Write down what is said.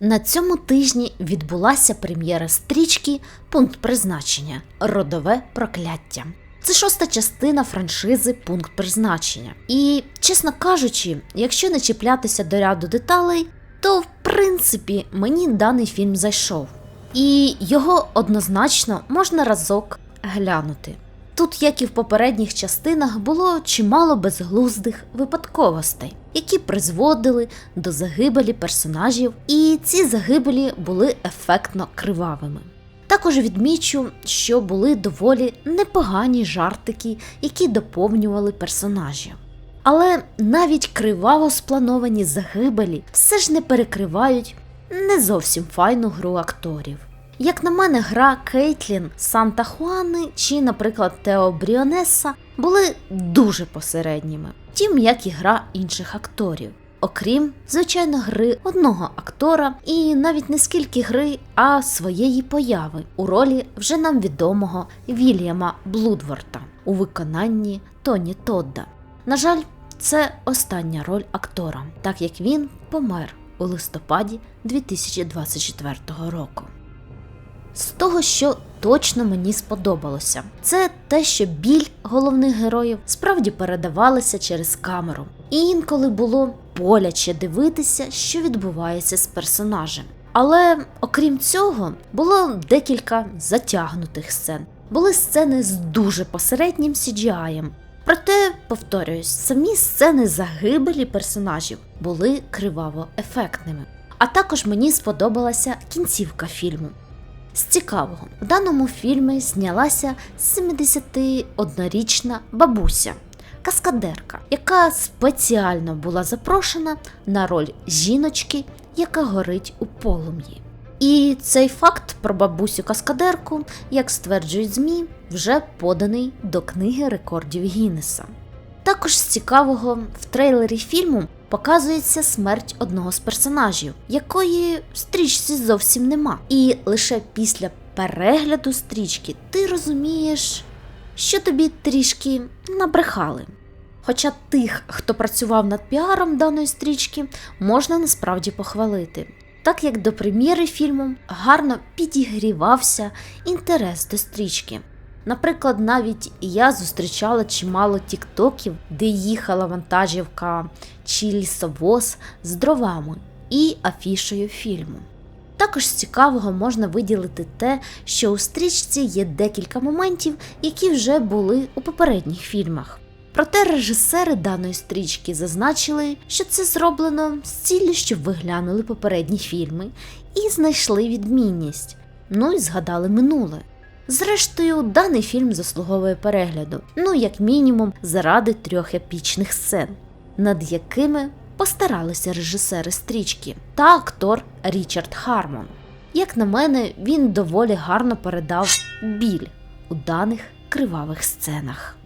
На цьому тижні відбулася прем'єра стрічки Пункт призначення Родове прокляття. Це шоста частина франшизи Пункт призначення. І, чесно кажучи, якщо не чіплятися до ряду деталей, то в принципі мені даний фільм зайшов. І його однозначно можна разок глянути. Тут, як і в попередніх частинах, було чимало безглуздих випадковостей, які призводили до загибелі персонажів, і ці загибелі були ефектно кривавими. Також відмічу, що були доволі непогані жартики, які доповнювали персонажів. Але навіть криваво сплановані загибелі все ж не перекривають не зовсім файну гру акторів. Як на мене, гра Кейтлін Санта Хуани чи, наприклад, Тео Бріонеса були дуже посередніми, втім, як і гра інших акторів. Окрім, звичайно, гри одного актора, і навіть не скільки гри, а своєї появи у ролі вже нам відомого Вільяма Блудворта у виконанні Тоні Тодда. На жаль, це остання роль актора, так як він помер у листопаді 2024 року. З того, що точно мені сподобалося, це те, що біль головних героїв справді передавалася через камеру, і інколи було боляче дивитися, що відбувається з персонажем. Але окрім цього, було декілька затягнутих сцен. Були сцени з дуже посереднім CGI. Проте, повторююсь, самі сцени загибелі персонажів були криваво ефектними. А також мені сподобалася кінцівка фільму. З цікавого, в даному фільмі знялася 71-річна бабуся, каскадерка, яка спеціально була запрошена на роль жіночки, яка горить у полум'ї. І цей факт про бабусю каскадерку, як стверджують ЗМІ, вже поданий до книги рекордів Гіннеса. Також з цікавого в трейлері фільму показується смерть одного з персонажів, якої в стрічці зовсім нема. І лише після перегляду стрічки ти розумієш, що тобі трішки набрехали. Хоча тих, хто працював над піаром даної стрічки, можна насправді похвалити. Так як до прем'єри фільму гарно підігрівався інтерес до стрічки. Наприклад, навіть я зустрічала чимало тіктоків, де їхала вантажівка чи лісовоз з дровами і афішою фільму. Також з цікавого можна виділити те, що у стрічці є декілька моментів, які вже були у попередніх фільмах. Проте режисери даної стрічки зазначили, що це зроблено з ціллю, щоб ви глянули попередні фільми і знайшли відмінність. Ну і згадали минуле. Зрештою, даний фільм заслуговує перегляду, ну як мінімум, заради трьох епічних сцен, над якими постаралися режисери стрічки та актор Річард Хармон. Як на мене, він доволі гарно передав біль у даних кривавих сценах.